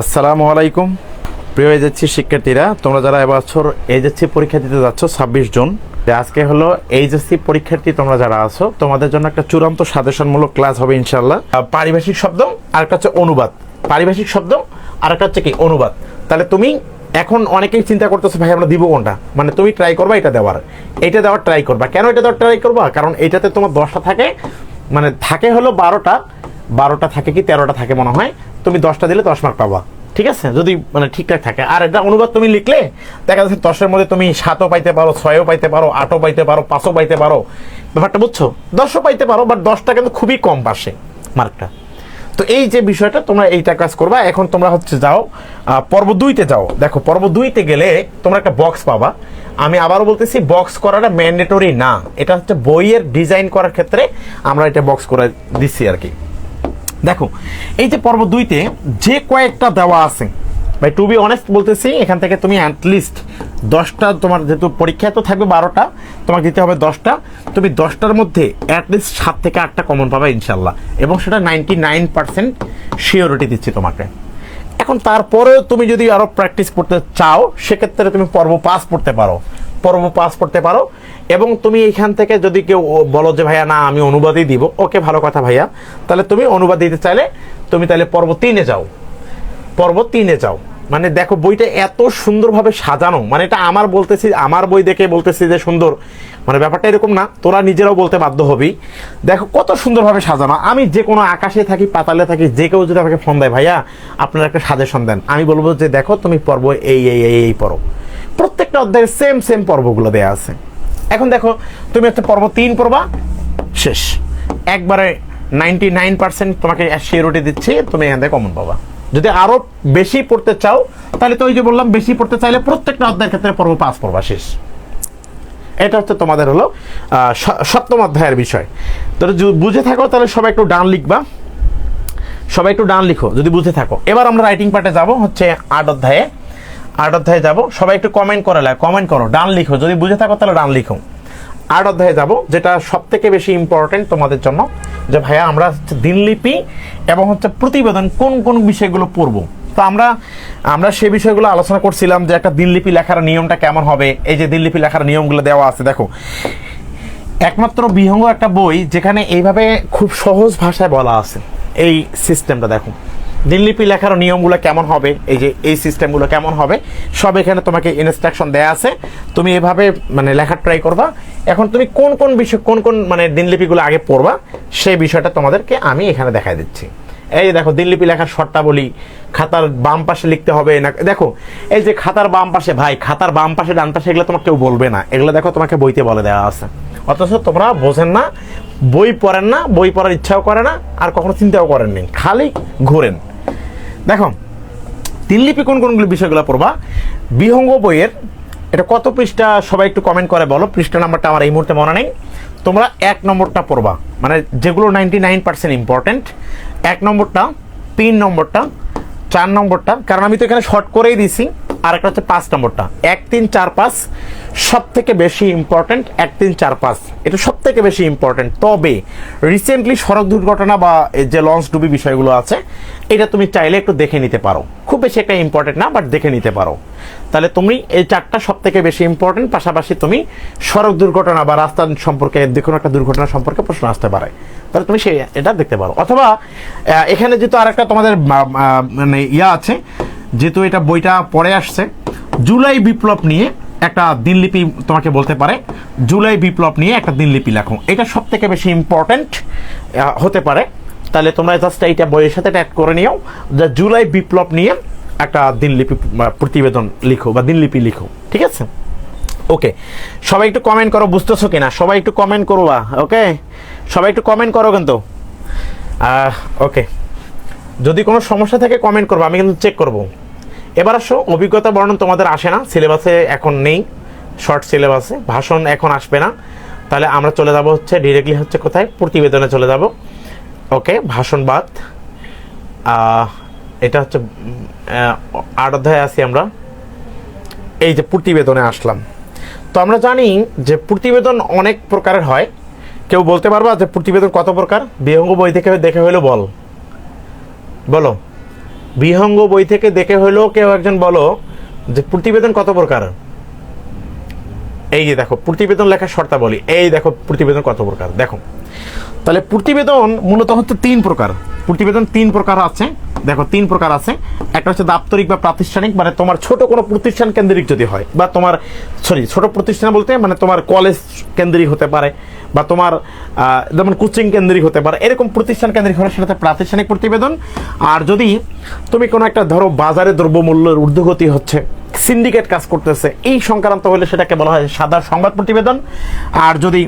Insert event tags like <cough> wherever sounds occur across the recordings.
আসসালামু আলাইকুম। প্রিয় এইচএসসি শিক্ষার্থীরা, তোমরা যারা এবছর এইচএসসি পরীক্ষা দিতে যাচ্ছ, ছাব্বিশ জুন আজকে হলো এইচএসসি পরীক্ষার্থী তোমরা যারা আছো, তোমাদের জন্য একটা চূড়ান্ত সাজেশনমূলক ক্লাস হবে ইনশাল্লাহ পারিভাষিক শব্দ আর একটা হচ্ছে অনুবাদ। পারিভাষিক শব্দ আর একটা হচ্ছে কি, অনুবাদ। তাহলে তুমি এখন অনেকেই চিন্তা করতেছো, ভাই, আমরা দিব কোনটা? মানে তুমি ট্রাই করবা, এটা দেওয়ার। এটা দেওয়ার ট্রাই করবা। কেন এটা দেওয়ার ট্রাই করবা? কারণ এটাতে তোমার দশটা থাকে মানে থাকে হলো বারোটা। বারোটা থাকে কি, তেরোটা থাকে মনে হয়। তুমি দশটা দিলে দশ মার্ক পাবা। ঠিক আছে? যদি মানে ঠিকঠাক থাকে। আর এটা অনুবাদ তুমি লিখলে, দেখা যাচ্ছে দশের মধ্যে তুমি সাতও পাইতে পারো, ছয়ও পাইতে পারো, আটও পাইতে পারো, পাঁচও পাইতে পারো। ব্যাপারটা বুঝছ? দশও পাইতে পারো বাট দশটা কিন্তু খুবই কম পাশে মার্কটা তো এই যে বিষয়টা, তোমরা এইটা কাজ করবা। এখন তোমরা হচ্ছে যাও পর্ব দুইতে যাও। দেখো, পর্ব দুইতে গেলে তোমরা একটা বক্স পাবা। আমি আবারও বলতেছি বক্স করাটা ম্যান্ডেটরি না। এটা হচ্ছে বইয়ের ডিজাইন করার ক্ষেত্রে আমরা এটা বক্স করে দিচ্ছি আর কি। দেখো, এই যে পর্ব দুইতে যে কয়েকটা দেওয়া আছে, ভাই টু বি অনেস্ট বলতেছি, এখান থেকে তুমি অ্যাটলিস্ট দশটা, তোমার যেহেতু পরীক্ষা তো থাকবে বারোটা, তোমাকে দিতে হবে দশটা, তুমি দশটার মধ্যে অ্যাটলিস্ট সাত থেকে আটটা কমন পাবে, ইনশাল্লাহ। এবং সেটা নাইনটি নাইন পার্সেন্ট শিওরিটি দিচ্ছি তোমাকে। এখন তারপরেও তুমি যদি আরও প্র্যাকটিস করতে চাও, সেক্ষেত্রে তুমি পর্ব পাস করতে পারো। পর্ব পাস করতে পারো এবং তুমি এখান থেকে যদি কেউ বলো যে, ভাইয়া, না, আমি অনুবাদই দিব। ওকে, ভালো কথা, ভাইয়া। তাহলে তুমি অনুবাদ দিতে চাইলে তুমি তাহলে পর্ব তিনে যাও। পর্ব তিনে যাও। মানে দেখো বইটা এত সুন্দরভাবে সাজানো মানে এটা আমার বলতেছি, আমার বই দেখে বলতেছি যে সুন্দর। মানে ব্যাপারটা এরকম না, তোরা নিজেরাও বলতে বাধ্য হবি। দেখো কত সুন্দরভাবে সাজানো। আমি যে কোনো আকাশে থাকি, পাতালে থাকি, যে কেউ যদি আমাকে ফোন দেয়, ভাইয়া, আপনারা একটা সাজেশন দেন। আমি বলব যে, দেখো, তুমি পর্ব এই এই এই এই পড়ো। প্রত্যেকটা অধ্যায়ে সেম সেম পর্বগুলো দেয়া আছে। এখন দেখো, তুমি একটা পর্ব তিন পড়বা, শেষ। একবারে নাইনটি নাইন পার্সেন্ট তোমাকে শিওরিটি দিচ্ছি, তুমি এখান থেকে কমন পাবা। যদি আরও বেশি পড়তে চাও, তাহলে তো ওই যে বললাম, বেশি পড়তে চাইলে প্রত্যেকটা অধ্যায়ের ক্ষেত্রে পর্ব পাঁচ পড়বা শেষ। এটা হচ্ছে তোমাদের হলো সপ্তম অধ্যায়ের বিষয়। তো বুঝে থাকো, তাহলে সবাই একটু ডান লিখবা। সবাই একটু ডান লিখো, যদি বুঝে থাকো। এবার আমরা রাইটিং পার্টে যাব, হচ্ছে আট অধ্যায়ে। আট অধ্যায়ে যাব। সবাই একটু কমেন্ট করে কমেন্ট করো, ডান লিখো। যদি বুঝে থাকো, তাহলে ডান লিখো। আট অধ্যায়ে যাব, যেটা সব থেকে বেশি ইম্পর্টেন্ট তোমাদের জন্য, যে ভাইয়া আমরা হচ্ছে দিনলিপি এবং হচ্ছে প্রতিবেদন কোন কোন বিষয়গুলো পড়ব। তো আমরা আমরা সে বিষয়গুলো আলোচনা করছিলাম যে একটা দিনলিপি লেখার নিয়মটা কেমন হবে, এই যে দিনলিপি লেখার নিয়মগুলো দেওয়া আছে, দেখো। একমাত্র বিহঙ্গ একটা বই যেখানে এইভাবে খুব সহজ ভাষায় বলা আছে, এই সিস্টেমটা দেখো। দিনলিপি লেখার নিয়মগুলো কেমন হবে? এই যে এই সিস্টেমগুলো কেমন হবে? সব এখানে তোমাকে ইনস্ট্রাকশন দেয়া আছে। তুমি এভাবে মানে লেখার ট্রাই করবা। এখন তুমি কোন কোন বিষয়, কোন কোন মানে দিনলিপিগুলো আগে পড়বা, সেই বিষয়টা তোমাদেরকে আমি এখানে দেখাই দিচ্ছি। এই যে দেখো দিনলিপি লেখার শর্তা বলি খাতার বাম পাশে লিখতে হবে না, দেখো, এই যে খাতার বাম পাশে, ভাই, খাতার বাম পাশে, ডান পাশে এগুলো তোমাকে কেউ বলবে না। এগুলো দেখো, তোমাকে বইতে বলে দেওয়া আছে। অথচ তোমরা বোঝেন না, বই পড়েন না, বই পড়ার ইচ্ছাও করে না, আর কখনো চিন্তাও করেননি। খালি ঘোরেন। দেখো তিনলিপি কোন কোনগুলো বিষয়গুলো পড়বা? বিহঙ্গ বইয়ের, এটা কত পৃষ্ঠা? সবাই একটু কমেন্ট করে বলো। পৃষ্ঠা নাম্বারটা আমার এই মুহূর্তে মনে নেই। তোমরা এক নম্বরটা পড়বা। মানে যেগুলো নাইনটি নাইন পার্সেন্ট ইম্পর্টেন্ট এক নম্বরটা, তিন নম্বরটা, চার নম্বরটা। কারণ আমি তো এখানে শর্ট করেই দিছি। আর একটা হচ্ছে পাঁচ নম্বরটা। এক তিন চার পাঁচ সব থেকে বেশি ইম্পর্টেন্ট এক তিন চার পাঁচ। এটা সব থেকে বেশি ইম্পর্টেন্ট তবে রিসেন্টলি সড়ক দুর্ঘটনা বা যে লঞ্চ ডুবি বিষয়গুলো আছে এটা তুমি চাইলে একটু দেখে নিতে পারো। খুব বেশি একটা ইম্পর্টেন্ট না বাট দেখে নিতে পারো। তাহলে তুমি এই চারটা সব থেকে বেশি ইম্পর্টেন্ট পাশাপাশি তুমি সড়ক দুর্ঘটনা বা রাস্তা সম্পর্কে যে কোনো একটা দুর্ঘটনা সম্পর্কে প্রশ্ন আসতে পারে। তাহলে তুমি সেই এটা দেখতে পারো। অথবা এখানে যেহেতু আরেকটা তোমাদের আহ, আহ, মানে ইয়া আছে যেহেতু এটা বইটা পড়ে আসছে, জুলাই বিপ্লব নিয়ে একটা দিনলিপি তোমাকে বলতে পারে। জুলাই বিপ্লব নিয়ে একটা দিনলিপি লেখো। এটা সব থেকে বেশি ইম্পর্টেন্ট হতে পারে। তাহলে তোমরা জাস্ট এইটা বইয়ের সাথে অ্যাড করে নিও। যে জুলাই বিপ্লব নিয়ে একটা দিনলিপি প্রতিবেদন লিখো বা দিনলিপি লিখো। ঠিক আছে? ওকে সবাই একটু কমেন্ট করো, বুঝতেছো কিনা? সবাই একটু কমেন্ট করবা ওকে সবাই একটু কমেন্ট করো কিন্তু। ওকে যদি কোনো সমস্যা থাকে কমেন্ট করব, আমি কিন্তু চেক করব। এবার আসো, অভিজ্ঞতা বর্ণন তোমাদের আসে না, সিলেবাসে এখন নেই, শর্ট সিলেবাসে, ভাষণ এখন আসবে না। তাহলে আমরা চলে যাব হচ্ছে ডিরেক্টলি হচ্ছে কোথায়? প্রতিবেদনে চলে যাব। ওকে ভাষণ বাদ এটা হচ্ছে আট অধ্যায়ে আছি আমরা। এই যে প্রতিবেদনে আসলাম। তো আমরা জানি যে প্রতিবেদন অনেক প্রকারের হয়। কেউ বলতে পারবা যে প্রতিবেদন কত প্রকার? বিহঙ্গ বই থেকে দেখে হইল বল। বলো। বিহঙ্গ বই থেকে দেখে হলেও কেউ একজন বলো যে প্রতিবেদন কত প্রকার? এই যে দেখো, প্রতিবেদন লেখার শর্তাবলী। এই দেখো, প্রতিবেদন কত প্রকার? দেখো। তাহলে প্রতিবেদন মূলত হচ্ছে তিন প্রকার। প্রতিবেদন তিন প্রকার আছে। দেখো, তিন প্রকার আছে। একটা হচ্ছে দাপ্তরিক বা প্রাতিষ্ঠানিক মানে তোমার ছোট কোনো প্রতিষ্ঠান কেন্দ্রিক যদি হয়, বা তোমার সরি ছোট প্রতিষ্ঠান বলতে মানে তোমার কলেজ কেন্দ্রিক হতে পারে, বা তোমার যেমন কোচিং কেন্দ্রিক হতে পারে, এরকম প্রতিষ্ঠান কেন্দ্রিক হলে সেটাতে প্রাতিষ্ঠানিক প্রতিবেদন। আর যদি তুমি কোনো একটা, ধরো, বাজারে দ্রব্যমূল্যের ঊর্ধ্বগতি হচ্ছে সিন্ডিকেট কাজ করতেছে, এই সংক্রান্ত হলে সেটাকে বলা হয় সাদা সংবাদ প্রতিবেদন। আর যদি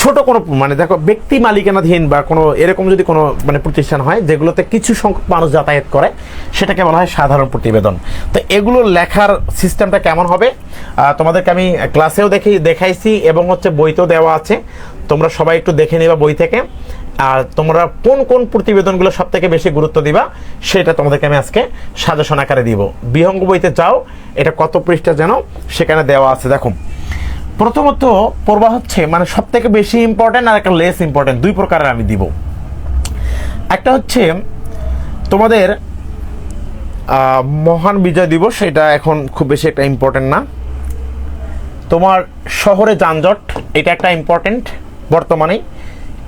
ছোট কোনো মানে দেখো, ব্যক্তি মালিকানাধীন বা কোনো, এরকম যদি কোনো মানে প্রতিষ্ঠান হয় যেগুলোতে কিছু সংখ্যক মানুষ যাতায়াত করে, সেটাকে বলা হয় সাধারণ প্রতিবেদন। তো এগুলো লেখার সিস্টেমটা কেমন হবে? তোমাদেরকে আমি ক্লাসেও দেখি, দেখাইছি এবং হচ্ছে বইতেও দেওয়া আছে। তোমরা সবাই একটু দেখে নিবা বই থেকে। আর তোমরা কোন কোন প্রতিবেদনগুলো সব থেকে বেশি গুরুত্ব দিবা, সেটা তোমাদেরকে আমি আজকে সাজেশন আকারে দিব। বিহঙ্গ বইতে যাও, এটা কত পৃষ্ঠা যেন, সেখানে দেওয়া আছে। দেখো প্রথমত পড়বা হচ্ছে মানে সব থেকে বেশি ইম্পর্টেন্ট আর একটা লেস ইম্পর্টেন্ট দুই প্রকারের আমি দিব। একটা হচ্ছে তোমাদের মহান বিজয় দিবস, এটা এখন খুব বেশি একটা ইম্পর্টেন্ট না। তোমার শহরে যানজট, এটা একটা ইম্পর্টেন্ট বর্তমানে।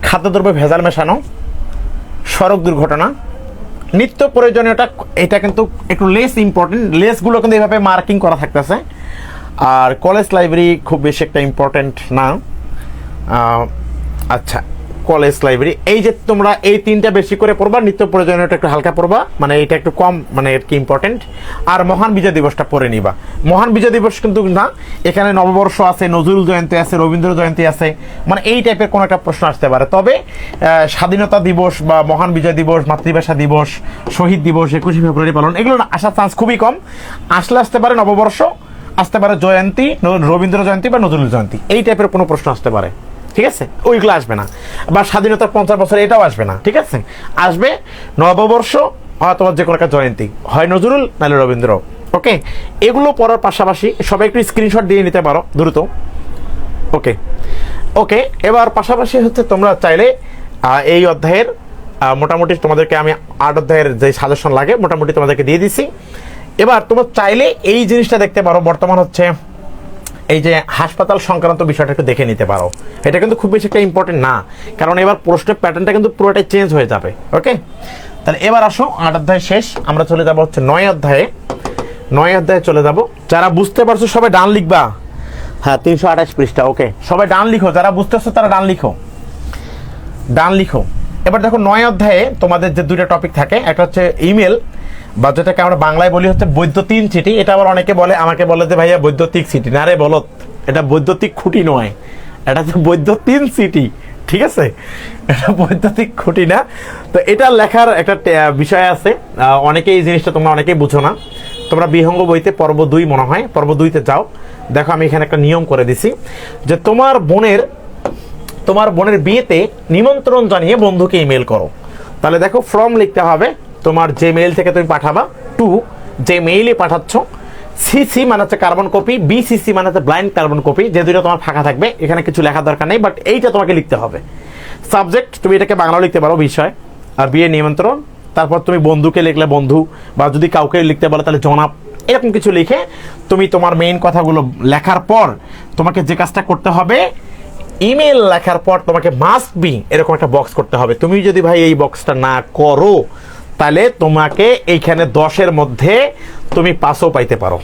খাদ্যদ্রব্য ভেজাল মেশানো, সড়ক দুর্ঘটনা। নিত্য প্রয়োজনীয়টা এটা কিন্তু একটু লেস ইম্পর্টেন্ট লেসগুলো কিন্তু এভাবে মার্কিং করা থাকতেছে। আর কলেজ লাইব্রেরি খুব বেশি একটা ইম্পর্টেন্ট না। আচ্ছা কলেজ লাইব্রেরি। এই যে তোমরা এই তিনটা বেশি করে পড়বা, নিত্য প্রয়োজনীয়টা একটু হালকা পড়বা মানে এটা একটু কম মানে আর কি ইম্পর্টেন্ট আর মহান বিজয় দিবসটা পড়ে নিবা। মহান বিজয় দিবস কিন্তু না, এখানে নববর্ষ আছে, নজরুল জয়ন্তী আছে, রবীন্দ্র জয়ন্তী আছে মানে এই টাইপের কোনো একটা প্রশ্ন আসতে পারে। তবে স্বাধীনতা দিবস বা মহান বিজয় দিবস, মাতৃভাষা দিবস, শহীদ দিবস, একুশে ফেব্রুয়ারি পালন, এগুলো আসার চান্স খুবই কম। আসলে আসতে পারে নববর্ষ আসতে পারে জয়ন্তী রবীন্দ্র জয়ন্তী বা নজরুল জয়ন্তী। এই টাইপের কোনো প্রশ্ন আসতে পারে। ঠিক আছে? ওইগুলো আসবে না। বা স্বাধীনতার পঞ্চাশ বছর এটাও আসবে না। ঠিক আছে? আসবে নববর্ষ অথবা যে কোনো একটা জয়ন্তী। হয় নজরুল, নাহলে রবীন্দ্র। ওকে এগুলো পড়ার পাশাপাশি সবাই একটু স্ক্রিনশট দিয়ে নিতে পারো, দ্রুত। ওকে ওকে এবার পাশাপাশি হচ্ছে তোমরা চাইলে এই অধ্যায়ের মোটামুটি তোমাদেরকে আমি আট অধ্যায়ের যে সাজেশন লাগে, মোটামুটি তোমাদেরকে দিয়ে দিছি। এবার তোমরা চাইলে এই জিনিসটা দেখতে পারো, বর্তমান হচ্ছে এই যে হাসপাতাল সংক্রান্ত বিষয়টা একটু দেখে নিতে পারো। এটা কিন্তু খুব বেশি একটা ইম্পর্টেন্ট না, কারণ এবার প্রশ্নের প্যাটার্নটা কিন্তু পুরোটাই চেঞ্জ হয়ে যাবে ওকে তাহলে এবার আসো, আট অধ্যায় শেষ, আমরা চলে যাব হচ্ছে নয় অধ্যায়ে। নয় অধ্যায়ে চলে যাব। যারা বুঝতে পারছ সবাই ডান লিখবা। হ্যাঁ তিনশো আঠাশ পৃষ্ঠা ওকে সবাই ডান লিখো, যারা বুঝতেছো তারা ডান লিখো। ডান লিখো। এবার দেখো নয় অধ্যায়ে তোমাদের যে দুইটা টপিক থাকে, একটা হচ্ছে ইমেল বা যেটাকে আমরা বাংলায় বলি হচ্ছে বৈদ্যুতিন চিঠি এটা আবার অনেকে বলে আমাকে বলে যে ভাইয়া বৈদ্যুতিক সিটি। না রে বলো এটা বৈদ্যুতিক খুঁটি নয় এটা হচ্ছে বৈদ্যুতিন সিটি ঠিক আছে? এটা বৈদ্যুতিক খুঁটি না। তো এটা লেখার একটা বিষয় আছে। আহ, অনেকেই এই জিনিসটা তোমরা অনেকেই বুঝো না। তোমরা বিহঙ্গ বইতে পর্ব দুই মনে হয় পর্ব দুইতে যাও। দেখো আমি এখানে একটা নিয়ম করে দিছি যে তোমার বোনের তোমার বোনের বিয়েতে নিমন্ত্রণ জানিয়ে বন্ধুকে ইমেল করো। তাহলে দেখো ফর্ম লিখতে হবে তোমার যে মেইল থেকে তুমি পাঠাবা টু যে মেইলে পাঠাচ্ছ সিসি মানে হচ্ছে কার্বন কপি বিসিসি মানে হচ্ছে ব্লাইন্ড কার্বন কপি যে দুটো তোমার ফাঁকা থাকবে, এখানে কিছু লেখার দরকার নেই বাট এইটা তোমাকে লিখতে হবে। সাবজেক্ট তুমি এটাকে বাংলা লিখতে পারো, বিষয়, আর বিয়ে নিমন্ত্রণ, তারপর তুমি বন্ধুকে লিখলে বন্ধু, বা যদি কাউকে লিখতে বলো তাহলে জনাব, এরকম কিছু লিখে তুমি তোমার মেইন কথাগুলো লেখার পর তোমাকে যে কাজটা করতে হবে ইমেল লেখার পর তোমাকে মাস্ট বি এরকম একটা বক্স করতে হবে। তুমি যদি ভাই এই বক্সটা না করো তাহলে তোমাকে এইখানে দশের মধ্যে তুমি পাঁচও পাইতে পারো।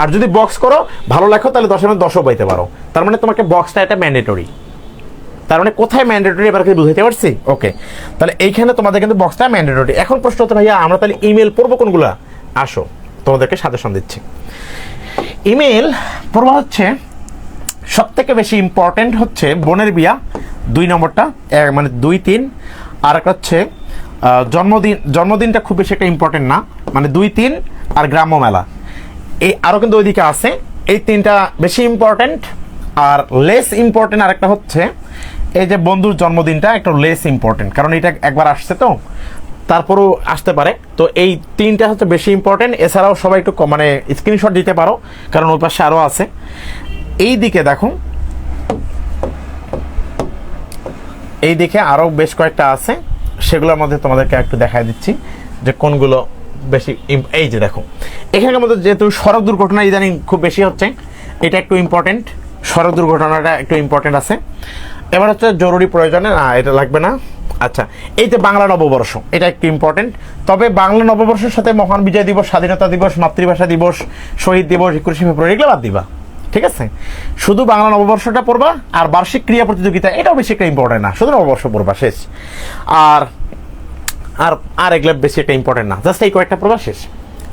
আর যদি বক্স করো, ভালো লেখো, তাহলে দশের মধ্যে দশও পাইতে পারো। তার মানে তোমাকে বক্সটা এটা ম্যান্ডেটরি তার মানে কোথায় ম্যান্ডেটরি এবার কি বুঝাইতে পারছি? ওকে তাহলে এইখানে তোমাদের কিন্তু বক্সটা ম্যান্ডেটরি এখন প্রশ্ন হচ্ছে, ভাইয়া, আমরা তাহলে ইমেল পড়ব কোনগুলো? আসো, তোমাদেরকে সাজেশন দিচ্ছি। ইমেল পড়বা হচ্ছে সব থেকে বেশি ইম্পর্টেন্ট হচ্ছে বোনের বিয়া, দুই নম্বরটা মানে দুই, তিন আর একটা হচ্ছে জন্মদিন, জন্মদিনটা খুব বেশি একটা ইম্পর্টেন্ট না। মানে দুই তিন আর গ্রাম্য মেলা। এই আরও কিন্তু ওইদিকে আছে। এই তিনটা বেশি ইম্পর্টেন্ট আর লেস ইম্পর্টেন্ট আরেকটা হচ্ছে, এই যে বন্ধুর জন্মদিনটা একটু লেস ইম্পর্টেন্ট কারণ এটা একবার আসছে তো, তারপরও আসতে পারে। তো এই তিনটা হচ্ছে বেশি ইম্পর্টেন্ট এছাড়াও সবাই একটু মানে স্ক্রিনশট দিতে পারো, কারণ ওই পাশে আরও আছে। এই দিকে দেখো এই দিকে আরও বেশ কয়েকটা আছে। সেগুলোর মধ্যে তোমাদেরকে একটু দেখাই দিচ্ছি যে কোনগুলো বেশি এই যে দেখো এখানের মধ্যে যেহেতু সড়ক দুর্ঘটনা ইদানিং খুব বেশি হচ্ছে, এটা একটু ইম্পর্টেন্ট সড়ক দুর্ঘটনাটা একটু ইম্পর্টেন্ট আছে। এবার হচ্ছে জরুরি প্রয়োজনে, না, এটা লাগবে না। আচ্ছা এই যে বাংলা নববর্ষ, এটা একটু ইম্পর্টেন্ট তবে বাংলা নববর্ষের সাথে মহান বিজয় দিবস, স্বাধীনতা দিবস, মাতৃভাষা দিবস, শহীদ দিবস, একুশে ফেব্রুয়ারি, এগুলো বাদ দিবা। ঠিক আছে? শুধু বাংলা নববর্ষটা পড়বা আর বার্ষিক ক্রিয়া প্রতিযোগিতা, এটাও বেশি একটা ইম্পর্টেন্ট না। শুধু নববর্ষ পড়বা, শেষ। আর আর আর এগুলো বেশি একটা ইম্পর্টেন্ট না। জাস্ট এই কয়েকটা পড়বা, শেষ।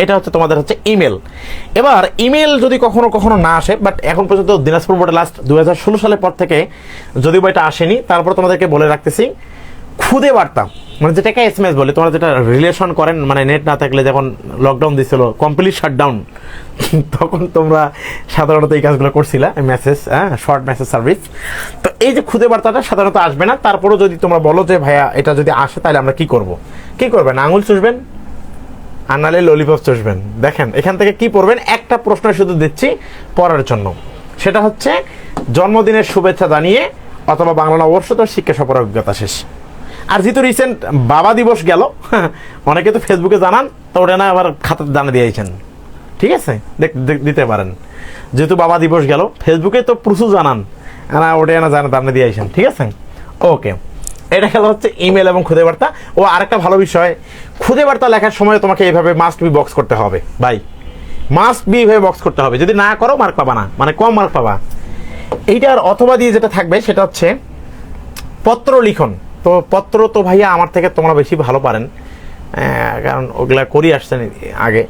এটা হচ্ছে তোমাদের হচ্ছে ইমেল এবার ইমেল যদি কখনো কখনো না আসে বাট এখন পর্যন্ত দিনাজপুর বোর্ডে লাস্ট দু সালের পর থেকে, যদিও বা এটা আসেনি, তারপর তোমাদেরকে বলে রাখতেছি খুদে বার্তা। মানে যেটাকে এস এম এস বলে, তোমরা যেটা রিলেশন করেন মানে নেট না থাকলে যখন লকডাউন দিছিল কমপ্লিট শাটডাউন <laughs> তখন তোমরা সাধারণত এই কাজগুলো করছিলা মেসেজ হ্যাঁ শর্ট মেসেজ সার্ভিস তো এই যে খুদে বার্তাটা সাধারণত আসবে না, তারপরেও যদি তোমরা বলো যে, ভাইয়া, এটা যদি আসে, তাহলে আমরা কি করব? কি করবেন? আঙুল চুষবেন? আর নাহলে ললিপপ চুষবেন? দেখেন, এখান থেকে কি পড়বেন? একটা প্রশ্ন শুধু দিচ্ছি পড়ার জন্য। সেটা হচ্ছে, জন্মদিনের শুভেচ্ছা জানিয়ে অথবা বাংলা নববর্ষ তো শিক্ষা সফর অভিজ্ঞতা শেষ। আর যেহেতু রিসেন্ট বাবা দিবস গেল, <laughs> অনেকে তো ফেসবুকে জানান, তো ওটা না আবার খাতাতে জানা দিয়েছেন ঠিক আছে? দিতে পারেন। যেহেতু বাবা দিবস গেল ফেসবুকে তো প্রচুর জানান। না ওটা না জানা জানা দিয়েছেন ঠিক আছে? ওকে এটা গেল হচ্ছে ইমেল এবং খুদে বার্তা ও আরেকটা ভালো বিষয় খুদে বার্তা লেখার সময় তোমাকে এইভাবে মাস্ট বি বক্স করতে হবে। ভাই মাস্ট বি এইভাবে বক্স করতে হবে। যদি না করো মার্ক পাবা না। মানে কম মার্ক পাবা। এইটার অথবা দিয়ে যেটা থাকবে, সেটা হচ্ছে পত্র লিখন। তো পত্র তো ভাইয়া আমার থেকে তোমরা বেশি ভালো পারেন কারণ ওগুলা করি আসছেন আগে।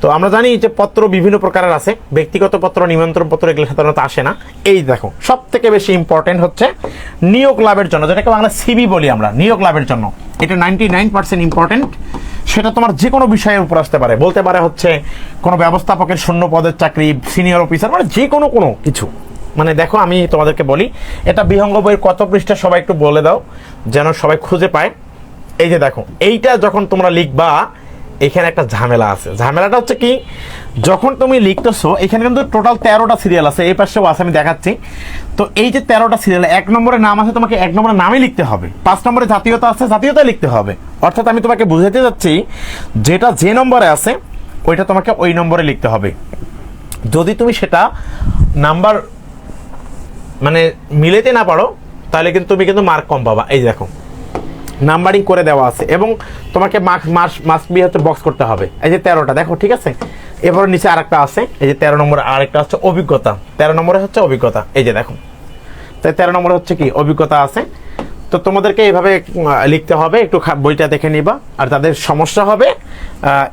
তো আমরা জানি যে পত্র বিভিন্ন প্রকারের আছে, ব্যক্তিগত পত্র, নিমন্ত্রণ পত্র এগুলো সাধারণত আসে না। এই দেখো সব থেকে বেশি ইম্পর্টেন্ট হচ্ছে নিয়োগ লাভের জন্য, যেটাকে বাংলা সিবি বলি আমরা, নিয়োগ লাভের জন্য। এটা নাইনটি নাইন পার্সেন্ট ইম্পর্টেন্ট সেটা তোমার যে কোনো বিষয়ের উপর আসতে পারে। বলতে পারে হচ্ছে কোনো ব্যবস্থাপকের শূন্য পদের চাকরি সিনিয়র অফিসার মানে যে কোনো কোনো কিছু। মানে দেখো, আমি তোমাদেরকে বলি, এটা বিহঙ্গ বইয়ের কত পৃষ্ঠা সবাই একটু বলে দাও, যেন সবাই খুঁজে পায়। এই যে দেখো, এইটা যখন তোমরা লিখবা, এখানে একটা ঝামেলা আছে। ঝামেলাটা হচ্ছে কি, যখন তুমি লিখতেছো, এখানে কিন্তু টোটাল তেরোটা সিরিয়াল আছে, এই পাশেও আছে, আমি দেখাচ্ছি। তো এই যে তেরোটা সিরিয়াল এক নম্বরে নাম আছে তোমাকে, এক নম্বরে নামই লিখতে হবে। পাঁচ নম্বরে জাতীয়তা আছে জাতীয়তা লিখতে হবে। অর্থাৎ আমি তোমাকে বুঝাতে যাচ্ছি, যেটা যে নম্বরে আছে, ওইটা তোমাকে ওই নম্বরে লিখতে হবে। যদি তুমি সেটা নাম্বার মানে মিলেতে না পারো, তাহলে কিন্তু তুমি কিন্তু মার্ক কম পাবা। এই দেখো নাম্বারিং করে দেওয়া আছে এবং তোমাকে মার্কস মার্কস মাস্ট বি হচ্ছে বক্স করতে হবে। এই যে তেরোটা, দেখো, ঠিক আছে? এবার নিচে আরেকটা আছে, এই যে তেরো নম্বরে আরেকটা হচ্ছে অভিজ্ঞতা। তেরো নম্বরে হচ্ছে অভিজ্ঞতা, এই যে দেখো। তাই তেরো নম্বরে হচ্ছে কি? অভিজ্ঞতা আছে। তো তোমাদেরকে এইভাবে লিখতে হবে, একটু বইটা দেখে নিবা। আর তাদের সমস্যা হবে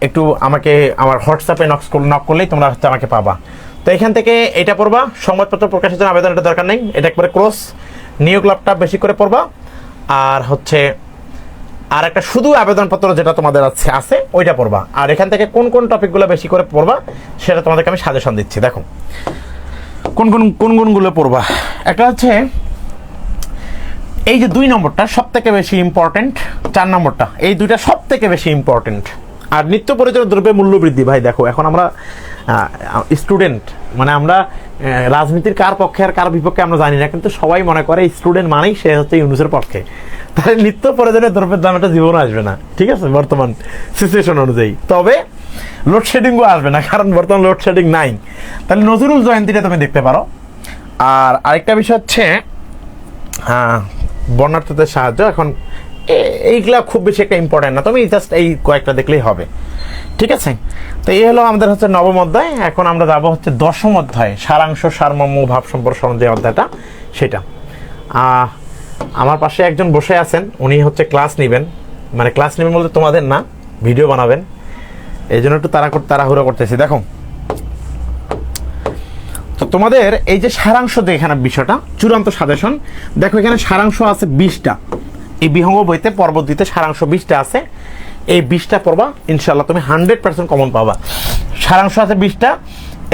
একটু আমাকে, আমার হোয়াটসঅ্যাপে নক নক করলেই তোমরা হচ্ছে আমাকে পাবা। তো এখান থেকে এটা পড়বা। সংবাদপত্র প্রকাশের জন্য আবেদনটা দরকার নেই। এটা একবারে ক্রস। নিয়োগ লাভটা বেশি করে পড়বা। আর হচ্ছে, আর একটা শুধু আবেদনপত্র যেটা তোমাদের আছে আছে, ওইটা পড়বা। আর এখান থেকে কোন কোন টপিকগুলো বেশি করে পড়বা, সেটা তোমাদেরকে আমি সাজেশন দিচ্ছি। দেখো, কোন কোন কোন কোনগুলো পড়বা? একটা হচ্ছে, এই যে দুই নম্বরটা সব থেকে বেশি ইম্পর্টেন্ট চার নম্বরটা, এই দুইটা সব থেকে বেশি ইম্পর্টেন্ট আর নিত্য পরিচয় দ্রব্যের মূল্য বৃদ্ধি। ভাই, দেখো, এখন আমরা স্টুডেন্ট মানে আমরা রাজনীতির কার পক্ষে আর কার বিপক্ষে আমরা জানি না, কিন্তু সবাই মনে করে স্টুডেন্ট মানেই সে হচ্ছে ইউনুসের পক্ষে। তাহলে নিত্য প্রয়োজনীয় দ্রব্যের দাম একটা জীবন আসবে না, ঠিক আছে? বর্তমান সিচুয়েশন অনুযায়ী। তবে লোডশেডিংও আসবে না, কারণ বর্তমান লোডশেডিং নাই। তাহলে নজরুল জয়ন্তীটা তুমি দেখতে পারো। আর আরেকটা বিষয় হচ্ছে হ্যাঁ বর্ণার্থীদের সাহায্য, এখন এইগুলা খুব বেশি একটা ইম্পর্টেন্ট না। তুমি জাস্ট এই কয়েকটা দেখলেই হবে। ঠিক আছে? তো এই হলো আমাদের হচ্ছে নবম অধ্যায়। এখন আমরা যাব হচ্ছে দশম অধ্যায়। সারাংশ, সারমর্ম, ভাব সম্পর্ক যে অধ্যায়টা, সেটা। আমার পাশে একজন বসে আছেন। উনি হচ্ছে ক্লাস নেবেন। মানে ক্লাস নেবেন বলতে তোমাদের না ভিডিও বানাবেন। এই জন্য একটু তারা তাড়াহুড়ো করতেছি। দেখো। তো তোমাদের এই যে সারাংশ যে এখানে বিষয়টা, চূড়ান্ত সাজেশন। দেখো এখানে সারাংশ আছে বিশটা। এই বিহঙ্গ বইতে পরবর্তীতে সারাংশ বিশটা আছে। এই বিশটা পড়বা ইনশাল্লাহ তুমি হান্ড্রেড পার্সেন্ট কমন পাবা। সারাংশ আছে বিশটা,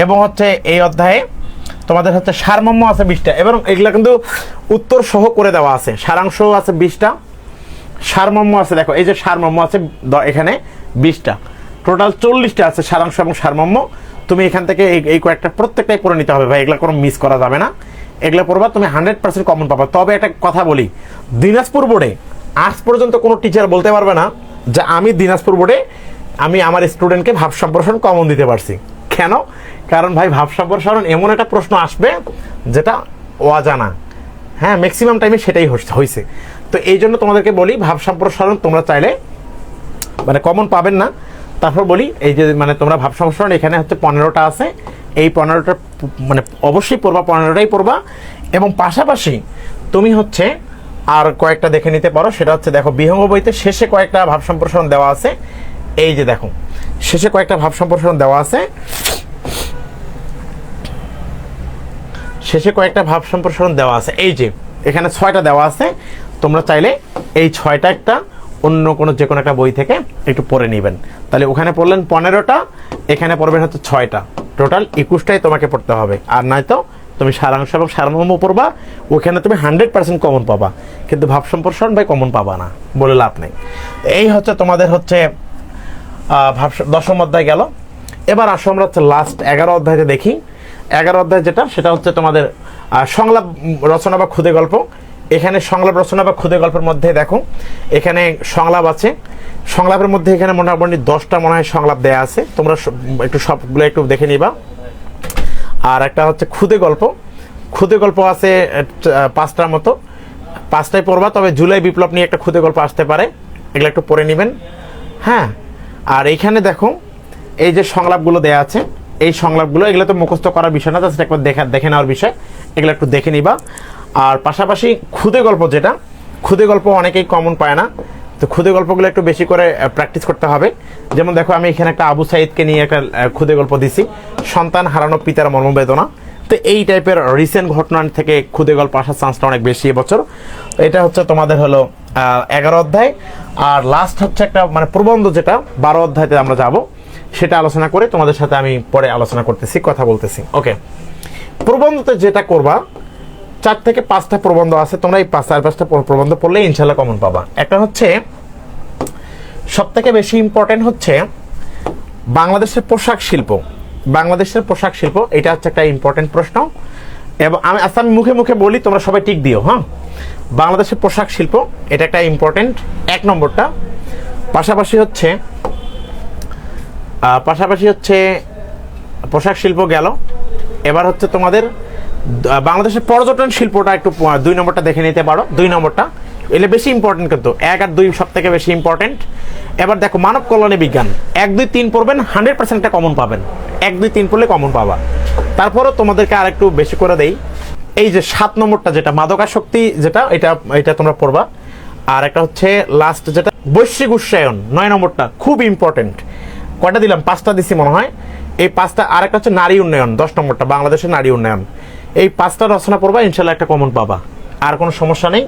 এবং হচ্ছে এই অধ্যায়ে তোমাদের হচ্ছে সারমর্ম আছে বিশটা, এবং এগুলো কিন্তু উত্তর সহ করে দেওয়া আছে। সারাংশ আছে বিশটা, সারমর্ম আছে, দেখো, এই যে সারমর্ম আছে এখানে বিশটা। টোটাল চল্লিশটা আছে সারাংশ এবং সারমর্ম। তুমি এখান থেকে এই কয়েকটা প্রত্যেকটাই পড়ে নিতে হবে ভাই, এগুলো কোনো মিস করা যাবে না। এগুলো পড়বা, তুমি হান্ড্রেড পার্সেন্ট কমন পাবা। তবে একটা কথা বলি, দিনাজপুর বোর্ডে আজ পর্যন্ত কোনো টিচার বলতে পারবে না যে আমি দিনাজপুর বোর্ডে আমি আমার স্টুডেন্টকে ভাব সম্প্রসারণ কমন দিতে পারছি। কেন? কারণ ভাই, ভাব সম্প্রসারণ এমন একটা প্রশ্ন আসবে যেটা অজানা। হ্যাঁ ম্যাক্সিমাম টাইমে সেটাই হয়েছে তো এই জন্য তোমাদেরকে বলি, ভাব সম্প্রসারণ তোমরা চাইলে মানে কমন পাবেন না। তারপর বলি, এই যে মানে তোমরা ভাব সংস্করণ এখানে হচ্ছে পনেরোটা আছে। এই পনেরোটা মানে অবশ্যই পড়বা, পনেরোটাই পড়বা। এবং পাশাপাশি তুমি হচ্ছে আর কয়েকটা দেখে নিতে পারো, সেটা হচ্ছে দেখো, বিহঙ্গ বইতে শেষে কয়েকটা ভাব সম্প্রসারণ দেওয়া আছে। এই যে দেখো, শেষে কয়েকটা ভাব সম্প্রসারণ দেওয়া আছে। শেষে কয়েকটা ভাব সম্প্রসারণ দেওয়া আছে। এই যে, এখানে ছয়টা দেওয়া আছে। তোমরা চাইলে এই ছয়টা একটা অন্য কোনো যে কোনো একটা বই থেকে একটু পড়ে নেবেন। তাহলে ওখানে পড়লেন পনেরোটা এখানে পড়বেন হচ্ছে ছয়টা। টোটাল একুশটাই তোমাকে পড়তে হবে। আর নয়তো তুমি সারাংশ এবং সারমর্ম পড়বা, ওখানে তুমি হান্ড্রেড পার্সেন্ট কমন পাবা। কিন্তু ভাব সম্প্রসারণ ভাই কমন পাবা না, বলে লাভ নেই। এই হচ্ছে তোমাদের হচ্ছে ভাব দশম অধ্যায় গেল। এবার আসো আমরা হচ্ছে লাস্ট এগারো অধ্যায়তে দেখি। এগারো অধ্যায় যেটা, সেটা হচ্ছে তোমাদের সংলাপ, রচনা বা ক্ষুদে গল্প। এখানে সংলাপ রচনা বা ক্ষুদে গল্পের মধ্যে দেখো, এখানে সংলাপ আছে। সংলাপের মধ্যে এখানে মোটামুটি দশটা মনে হয় সংলাপ দেয়া আছে। তোমরা একটু সবগুলো একটু দেখে নিবা। আর একটা হচ্ছে ক্ষুদে গল্প। ক্ষুদে গল্প আছে পাঁচটার মতো। পাঁচটায় পড়বা, তবে জুলাই বিপ্লব নিয়ে একটা ক্ষুদে গল্প আসতে পারে। এগুলো একটু পড়ে নেবেন। হ্যাঁ আর এইখানে দেখো, এই যে সংলাপগুলো দেয়া আছে, এই সংলাপগুলো, এগুলো তো মুখস্থ করার বিষয় না, জাস্ট একবার দেখা দেখে নেওয়ার বিষয়। এগুলো একটু দেখে নিবা। আর পাশাপাশি খুদে গল্প যেটা খুদে গল্প অনেকেই কমন পায় না, তো খুদে গল্পগুলো একটু বেশি করে প্র্যাকটিস করতে হবে। যেমন দেখো, আমি এখানে একটা আবু সাইদকে নিয়ে একটা খুদে গল্প দিছি। সন্তান হারানো পিতার মর্মবেদনা। তো এই টাইপের রিসেন্ট ঘটনা থেকে খুদে গল্প আসার চান্সটা অনেক বেশি এবছর। এটা হচ্ছে তোমাদের হলো এগারো অধ্যায়। আর লাস্ট হচ্ছে একটা মানে প্রবন্ধ যেটা, বারো অধ্যায়তে আমরা যাব। সেটা আলোচনা করে তোমাদের সাথে আমি পরে আলোচনা করতেছি, কথা বলতেছি। ওকে প্রবন্ধতে যেটা করবা চার থেকে পাঁচটা প্রবন্ধ আছে, তোমরা এই পাঁচ চার পাঁচটা প্রবন্ধ পড়লে ইনশাল্লাহ কমন পাবা। একটা হচ্ছে সব থেকে বেশি ইম্পর্টেন্ট হচ্ছে বাংলাদেশের পোশাক শিল্প। বাংলাদেশের পোশাক শিল্প, এটা হচ্ছে একটা ইম্পর্টেন্ট প্রশ্ন। এবং আমি আচ্ছা আমি মুখে মুখে বলি, তোমরা সবাই টিক দিও হ্যাঁ? বাংলাদেশের পোশাক শিল্প, এটা একটা ইম্পর্টেন্ট এক নম্বরটা। পাশাপাশি হচ্ছে পাশাপাশি হচ্ছে পোশাক শিল্প গেল। এবার হচ্ছে তোমাদের বাংলাদেশের পর্যটন শিল্পটা একটু দুই নম্বরটা দেখে নিতে পারো। দুই নম্বরটা। এলে বেশি ইম্পর্টেন্ট কিন্তু। এক আর দুই সব থেকে বেশি ইম্পর্টেন্ট এবার দেখো, মানব কল্যাণী বিজ্ঞান। এক, দুই, তিন পড়বেন হান্ড্রেড পার্সেন্টটা কমন পাবেন। এক, দুই, তিন পড়লে কমন পাবা। তারপরও তোমাদেরকে আর একটু বেশি করে দেই। এই যে সাত নম্বরটা যেটা, মাদকাসক্তি যেটা, এটা এটা তোমরা পড়বা। আর একটা হচ্ছে লাস্ট যেটা, বৈশ্বিক উৎসায়ন নয় নম্বরটা, খুব ইম্পর্টেন্ট কয়টা দিলাম? পাঁচটা দিছি মনে হয়। এই পাঁচটা আর একটা হচ্ছে নারী উন্নয়ন। দশ নম্বরটা, বাংলাদেশের নারী উন্নয়ন। এই পাঁচটা রচনা পড়বা ইনশাল্লাহ একটা কমন পাবা। আর কোনো সমস্যা নেই।